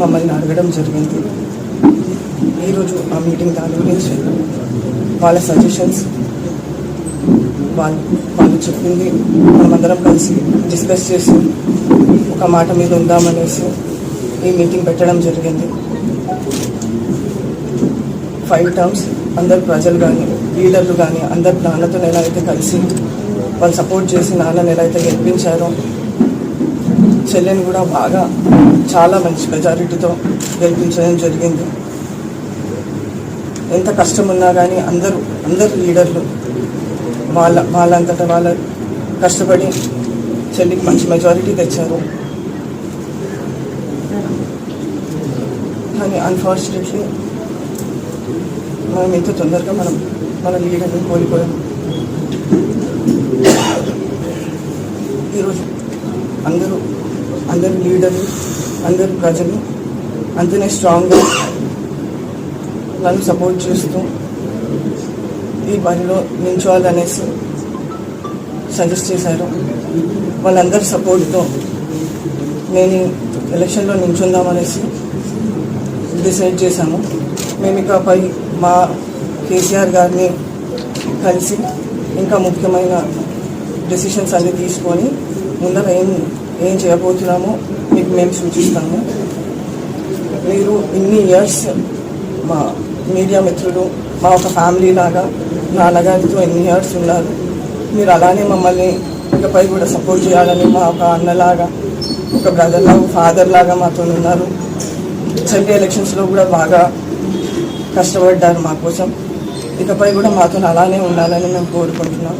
మమ్మల్ని అడగడం జరిగింది. ఈరోజు ఆ మీటింగ్ దాని గురించి వాళ్ళ సజెషన్స్ వాళ్ళు వాళ్ళు చెప్పింది మనమందరం కలిసి డిస్కస్ చేసి ఒక మాట మీద ఉందామనేసి ఈ మీటింగ్ పెట్టడం జరిగింది. ఫైవ్ టర్మ్స్ అందరు ప్రజలు కానీ లీడర్లు కానీ అందరు నాన్నతో ఎలా అయితే కలిసి వాళ్ళు సపోర్ట్ చేసి నాన్నని ఎలా అయితే గెలిపించారో చెల్లెని కూడా బాగా చాలా మంచి మెజారిటీతో గెలిపించడం జరిగింది. ఎంత కష్టం ఉన్నా కానీ అందరూ అందరు లీడర్లు వాళ్ళ వాళ్ళంతటా వాళ్ళ కష్టపడి చెల్లికి మంచి మెజారిటీ తెచ్చారు. కానీ అన్ఫార్చునేట్లీ మనం ఇంత తొందరగా మనం మన లీడర్ని కోల్పోయాం. ఈరోజు అందరూ అందరు లీడర్లు అందరు ప్రజలు అంతనే స్ట్రాంగ్గా నన్ను సపోర్ట్ చేస్తూ ఈ బరిలో నించోవాలనేసి సజెస్ట్ చేశారు. వాళ్ళందరి సపోర్ట్తో నేను ఎలక్షన్లో నించుందామనేసి డిసైడ్ చేశాము. మేము ఇకపై మా కేసీఆర్ గారిని కలిసి ఇంకా ముఖ్యమైన డెసిషన్స్ అన్నీ తీసుకొని ముందర ఏం ఏం చేయబోతున్నామో మీకు మేము సూచిస్తాము. మీరు ఇన్ని ఇయర్స్ మా మీడియా మిత్రులు మా ఒక ఫ్యామిలీ లాగా నాన్నగారితో ఎన్ని ఇయర్స్ ఉన్నారు. మీరు అలానే మమ్మల్ని ఇకపై కూడా సపోర్ట్ చేయాలని మా ఒక అన్నలాగా ఒక బ్రదర్ లాగా ఫాదర్ లాగా మాతో ఉన్నారు. చెల్లి ఎలక్షన్స్లో కూడా బాగా కష్టపడ్డారు మా కోసం. ఇకపై కూడా మాతో అలానే ఉండాలని మేము కోరుకుంటున్నాం.